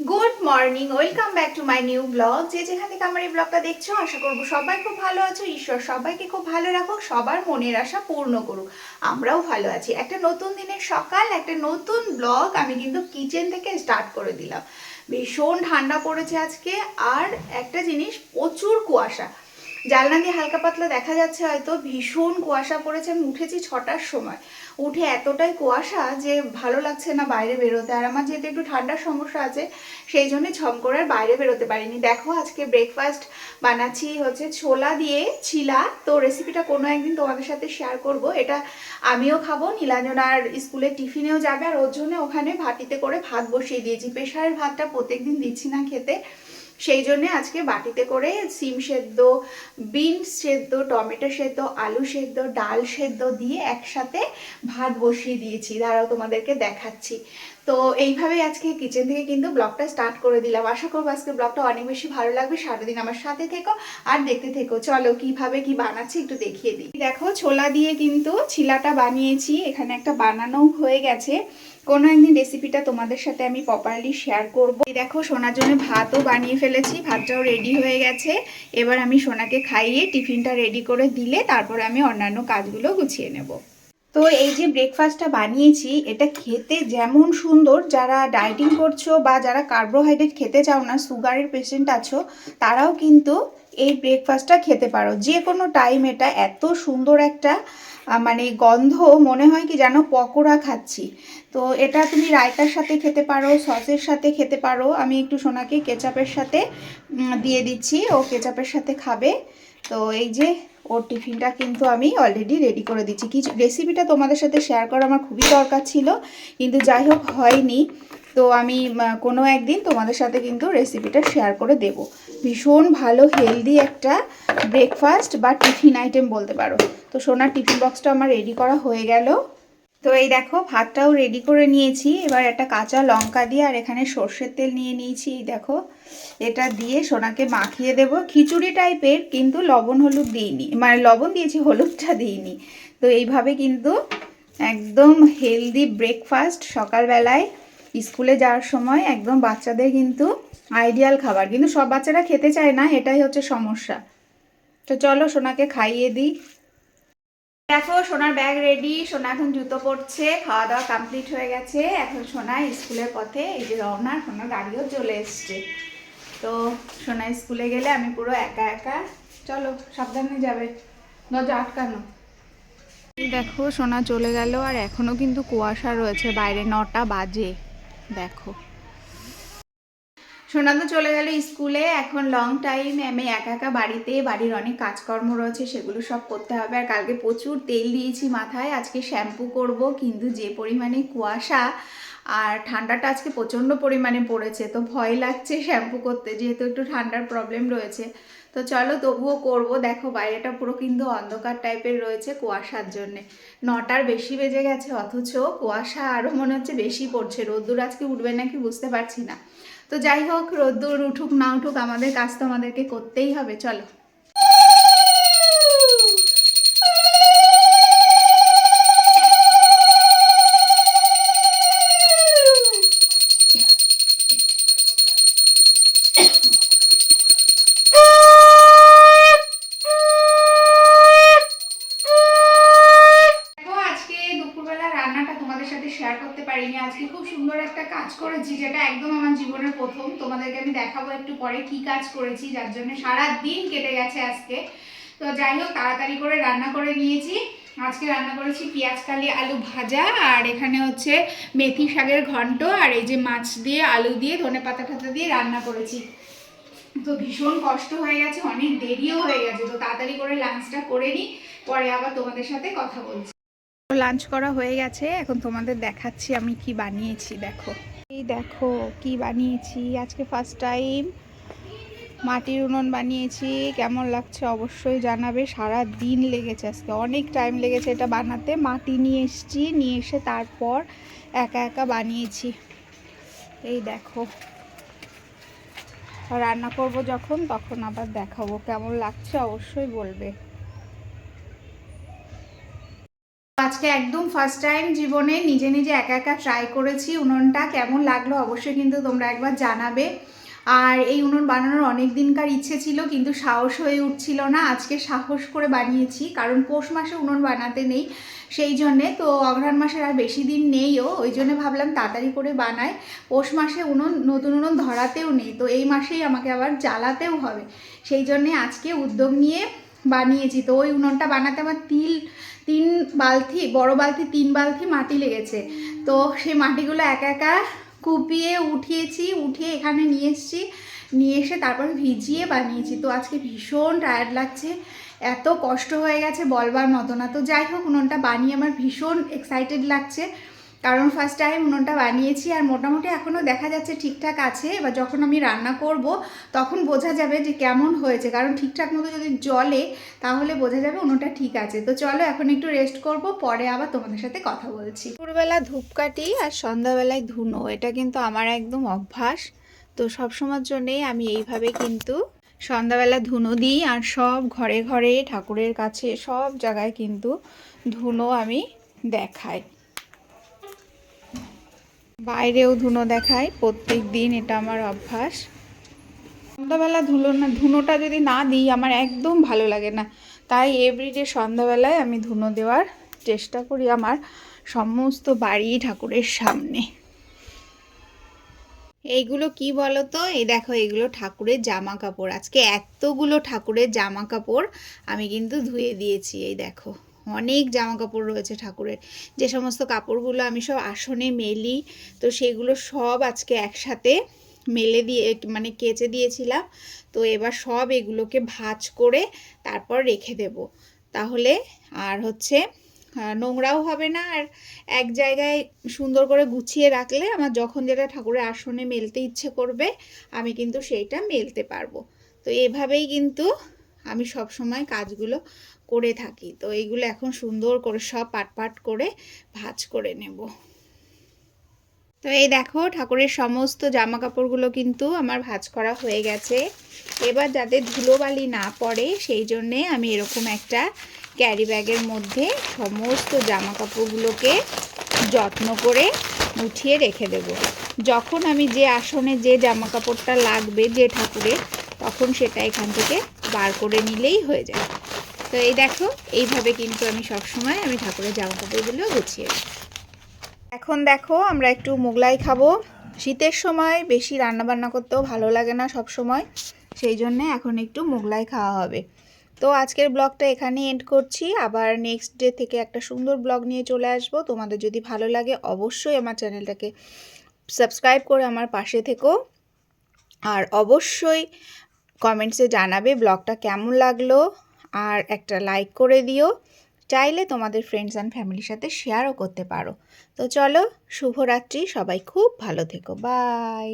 Good morning welcome back to my new blog যে যেখান থেকে আমার এই ব্লগটা দেখছ, আশা করব সবাই খুব ভালো আছো। ঈশ্বর সবাইকে খুব ভালো রাখুক, সবার মনের আশা পূর্ণ করুক। আমরাও ভালো আছি। একটা নতুন দিনের সকাল, একটা নতুন ব্লগ আমি কিন্তু কিচেন থেকে স্টার্ট করে দিলাম। ভীষণ ঠান্ডা পড়েছে আজকে, আর একটা জিনিস, প্রচুর কুয়াশা। জানলা দিয়ে হালকা পাতলা দেখা যাচ্ছে হয়তো, ভীষণ কুয়াশা পড়েছে, আমি উঠেছি ছটার সময়। উঠে এতটাই কুয়াশা যে ভালো লাগছে না বাইরে বেরোতে। আর আমার যেহেতু একটু ঠান্ডার সমস্যা আছে, সেই জন্য ছম করে আর বাইরে বেরোতে পারিনি। দেখো, আজকে ব্রেকফাস্ট বানাচ্ছি হচ্ছে ছোলা দিয়ে ছিলা। তো রেসিপিটা কোনো একদিন তোমাদের সাথে শেয়ার করব। এটা আমিও খাব নীলাঞ্জনার স্কুলে টিফিনেও যাবে। আর ওর জন্য ওখানে ভাটিতে করে ভাত বসিয়ে দিয়েছি। প্রেশারের ভাতটা প্রত্যেকদিন দিচ্ছি না খেতে। সেই জন্যে আজকে বাটিতে করে সিম সেদ্ধ, বিনস সেদ্ধ, টমেটো সেদ্ধ, আলু সেদ্ধ, ডাল সেদ্ধ দিয়ে একসাথে ভাত বসিয়ে দিয়েছি। দাঁড়াও তোমাদেরকে দেখাচ্ছি। তো এইভাবেই আজকে কিচেন থেকে কিন্তু ব্লগটা স্টার্ট করে দিলাম। আশা করব আজকে ব্লগটা অনেক বেশি ভালো লাগবে। সারাদিন আমার সাথে থেকো আর দেখতে থেকো। চলো কীভাবে কি বানাচ্ছি একটু দেখিয়ে দিই। দেখো, ছোলা দিয়ে কিন্তু ছিলাটা বানিয়েছি। এখানে একটা বানানো হয়ে গেছে। কোনো একদিন রেসিপিটা তোমাদের সাথে আমি প্রপারলি শেয়ার করব। দেখো, সোনার জন্য ভাতও বানিয়ে ফেলেছি। ভাতটাও রেডি হয়ে গেছে। এবার আমি সোনাকে খাইয়ে টিফিনটা রেডি করে দিলে তারপরে আমি অন্যান্য কাজগুলো গুছিয়ে নেব। তো এই যে ব্রেকফাস্টটা বানিয়েছি, এটা খেতে যেমন সুন্দর, যারা ডায়েটিং করছ বা যারা কার্বোহাইড্রেট খেতে চাও না সুগারের পেশেন্ট আছো, তারাও কিন্তু এই ব্রেকফাস্টটা খেতে পারো। যে কোনো টাইম এটা এত সুন্দর একটা মানে গন্ধ, মনে হয় কি যেন পকোড়া খাচ্ছি। তো এটা তুমি রায়তার সাথে খেতে পারো, সসের সাথে খেতে পারো। আমি একটু সোনাকে কেচাপের সাথে দিয়ে দিচ্ছি। ও কেচাপের সাথে খাবে। তো এই যে, ওর টিফিনটা কিন্তু আমি অলরেডি রেডি করে দিচ্ছি। কিছু রেসিপিটা তোমাদের সাথে শেয়ার করা আমার খুবই দরকার ছিল, কিন্তু যাই হোক হয়নি। তো আমি কোনো একদিন তোমাদের সাথে কিন্তু রেসিপিটা শেয়ার করে দেব। ভীষণ ভালো হেলদি একটা ব্রেকফাস্ট বা টিফিন আইটেম বলতে পারো। তো সোনার টিফিন বক্সটা আমার রেডি করা হয়ে গেল। তো এই দেখো, ভাতটাও রেডি করে নিয়েছি। এবার একটা কাঁচা লঙ্কা দিয়ে আর এখানে সর্ষের তেল নিয়ে নিয়েছি। এই দেখো, এটা দিয়ে সোনাকে মাখিয়ে দেব। খিচুড়ি টাইপের কিন্তু লবণ হলুদ দিইনি। মানে লবণ দিয়েছি, হলুদটা দিইনি। তো এইভাবে কিন্তু একদম হেলদি ব্রেকফাস্ট সকালবেলায় স্কুলে যাওয়ার সময় একদম বাচ্চাদের কিন্তু আইডিয়াল খাবার। কিন্তু সব বাচ্চারা খেতে চায় না, এটাই হচ্ছে সমস্যা। তো চলো সোনাকে খাইয়ে দিই। দেখো, সোনার ব্যাগ রেডি সোনা এখন জুতো পরছে খাওয়া দাওয়া কমপ্লিট হয়ে গেছে। এখন সোনা স্কুলের পথে এই যে রওনা, সোনার গাড়িও চলে এসছে। তো সোনা স্কুলে গেলে আমি পুরো একা একা। চলো, সাবধানে যাবে। দরজা আটকানো। দেখো, সোনা চলে গেল আর এখনও কিন্তু কুয়াশা রয়েছে। বাইরে নটা বাজে। দেখো। সোনা তো চলে গেল স্কুলে। এখন লং টাইম আমি একা একা বাড়িতে, বাড়ির অনেক কাজকর্ম রয়েছে, সেগুলো সব করতে হবে। আর কালকে প্রচুর তেল দিয়েছি মাথায়, আজকে শ্যাম্পু করব, কিন্তু যে পরিমাণে কুয়াশা আর ঠান্ডাটা আজকে প্রচণ্ড পরিমাণে পড়েছে, তো ভয় লাগছে শ্যাম্পু করতে, যেহেতু একটু ঠান্ডার প্রবলেম রয়েছে। তো চলো তবুও করব। দেখো বাইরেটা পুরো কিন্তু অন্ধকার টাইপের রয়েছে কুয়াশার জন্যে। নটার বেশি বেজে গেছে, অথচ কুয়াশা আরও মনে হচ্ছে বেশি পড়ছে। রোদ্দুর আজকে উঠবে নাকি বুঝতে পারছি না। তো যাই হোক, রোদ্দুর উঠুক না উঠুক আমাদের কাজ তো আমাদেরকে করতেই হবে, চলো। আজকে খুব সুন্দর একটা কাজ করেছি, যেটা একদম আমার জীবনের প্রথম। তোমাদেরকে আমি দেখাবো একটু পরে কি কাজ করেছি, যার জন্য সারা দিন কেটে গেছে আজকে। তো যাই হোক, তাড়াতাড়ি করে রান্না করে নিয়েছি। আজকে রান্না করেছি পেঁয়াজ, কালি, আলু ভাজা, আর এখানে হচ্ছে মেথি শাকের ঘন্ট, আর এই যে মাছ দিয়ে, আলু দিয়ে, ধনে পাতা টাতা দিয়ে রান্না করেছি। তো ভীষণ কষ্ট হয়ে গেছে, অনেক দেরিও হয়ে গেছে। তো তাড়াতাড়ি করে লাঞ্চটা করে নিই, পরে আবার তোমাদের সাথে কথা বলছি। লাঞ্চ করা হয়ে গেছে। এখন তোমাদের দেখাচ্ছি আমি কি বানিয়েছি, দেখো। এই দেখো কি বানিয়েছি, আজকে ফার্স্ট টাইম মাটির উনুন বানিয়েছি। কেমন লাগছে অবশ্যই জানাবে। সারা দিন লেগেছে আজকে, অনেক টাইম লেগেছে এটা বানাতে। মাটি নিয়ে এসেছি, নিয়ে এসে তারপর একা একা বানিয়েছি। এই দেখো। রান্না করব যখন, তখন আবার দেখাবো। কেমন লাগছে অবশ্যই বলবে। আজকে একদম ফার্স্ট টাইম জীবনে নিজে নিজে একা একা ট্রাই করেছি। উনুনটা কেমন লাগল অবশ্যই কিন্তু তোমরা একবার জানাবে। আর এই উনুন বানানোর অনেক দিনকার ইচ্ছে ছিল, কিন্তু সাহস হয়ে উঠছিল না। আজকে সাহস করে বানিয়েছি, কারণ পৌষ মাসে উনুন বানাতে নেই, সেই জন্যে তো অঘ্রাণ মাসের আর বেশি দিন নেইও ওই জন্য ভাবলাম তাড়াতাড়ি করে বানাই। পৌষ মাসে উনুন, নতুন উনুন ধরাতেও নেই, তো এই মাসেই আমাকে আবার জ্বালাতেও হবে। সেই জন্যে আজকে উদ্যোগ নিয়ে বানিয়েছি তো ওই উনুনটা বানাতে আমার তিল, তিন বালতি, বড় বালতি, তিন বালতি মাটি লেগেছে। তো সেই মাটিগুলো একা একা কুপিয়ে উঠিয়েছি, উঠিয়ে এখানে নিয়ে এসেছি। নিয়ে এসে তারপর ভিজিয়ে বানিয়েছি। তো আজকে ভীষণ টায়ার্ড লাগছে। এত কষ্ট হয়ে গেছে বলবার মতো না। তো যাই হোক, উনুনটা বানিয়ে আমার ভীষণ এক্সাইটেড লাগছে। কারণ ফার্স্ট টাইম উনুনটা বানিয়েছি আর মোটামুটি এখনও দেখা যাচ্ছে ঠিকঠাক আছে। এবার যখন আমি রান্না করব, তখন বোঝা যাবে যে কেমন হয়েছে। কারণ ঠিকঠাক মতো যদি জলে তাহলে বোঝা যাবে উনুনটা ঠিক আছে। তো চলো এখন একটু রেস্ট করব, পরে আবার তোমাদের সাথে কথা বলছি। দুপুরবেলা ধূপকাঠি আর সন্ধ্যাবেলায় ধুনো, এটা কিন্তু আমার একদম অভ্যাস। তো সবসময়ের জন্যেই আমি এইভাবে কিন্তু সন্ধ্যাবেলা ধুনো দিই আর সব ঘরে ঘরে ঠাকুরের কাছে সব জায়গায় কিন্তু ধুনো আমি দেখাই। বাইরেও ধুনো দেখাই প্রত্যেক দিন এটা আমার অভ্যাস। সন্ধ্যাবেলা ধুলো না, ধুনোটা যদি না দিই, আমার একদম ভালো লাগে না। তাই এভরিডে সন্ধ্যাবেলায় আমি ধুনো দেওয়ার চেষ্টা করি আমার সমস্ত বাড়ি ঠাকুরের সামনে। এইগুলো কি বলো তো এই দেখো এগুলো ঠাকুরের জামা কাপড় আজকে এতগুলো ঠাকুরের জামা কাপড় আমি কিন্তু ধুয়ে দিয়েছি, এই দেখো। অনেক জামা কাপড় রয়েছে ঠাকুরের। যে সমস্ত কাপড়গুলো আমি সব আসনে মেলি, তো সেগুলো সব আজকে একসাথে মেলে দিয়ে মানে কেচে দিয়েছিলাম। তো এবার সব এগুলোকে ভাঁজ করে তারপর রেখে দেব। তাহলে আর হচ্ছে নোংরাও হবে না। আর এক জায়গায় সুন্দর করে গুছিয়ে রাখলে আমার যখন যেটা ঠাকুরের আসনে মেলতে ইচ্ছে করবে, আমি কিন্তু সেইটা মেলতে পারব। তো এভাবেই কিন্তু আমি সব সময় কাজগুলো করে থাকি। তো এইগুলো এখন সুন্দর করে সব পাট পাট করে ভাঁজ করে নেব। তো এই দেখো, ঠাকুরের সমস্ত জামা কাপড়গুলো কিন্তু আমার ভাঁজ করা হয়ে গেছে। এবার যাতে ধুলোবালি না পড়ে, সেই জন্যে আমি এরকম একটা ক্যারি ব্যাগের মধ্যে সমস্ত জামা কাপড়গুলোকে যত্ন করে উঠিয়ে রেখে দেব। যখন আমি যে আসনে যে জামা কাপড়টা লাগবে যে ঠাকুরের, তখন সেটা এখান থেকে বার করে নিলেই হয়ে যায়। তো এই দেখো, এইভাবে কিন্তু আমি সবসময় আমি ঠাকুরের জামা কাপড়গুলো গুছিয়ে রাখি। এখন দেখো, আমরা একটু মোগলাই খাব। শীতের সময় বেশি রান্না বান্না করতেও ভালো লাগে না সব সময় সেই জন্যে এখন একটু মোগলাই খাওয়া হবে। তো আজকের ব্লগটা এখানে এন্ড করছি। আবার নেক্সট ডে থেকে একটা সুন্দর ব্লগ নিয়ে চলে আসব। তোমাদের যদি ভালো লাগে অবশ্যই আমার চ্যানেলটাকে সাবস্ক্রাইব করে আমার পাশে থেকো। আর অবশ্যই কমেন্টসে জানাবে ব্লগটা কেমন লাগল আর একটা লাইক করে দিও। চাইলে তোমাদের ফ্রেন্ডস অ্যান্ড ফ্যামিলির সাথে শেয়ারও করতে পারো। তো চলো, শুভরাত্রি, সবাই খুব ভালো থেকো। বাই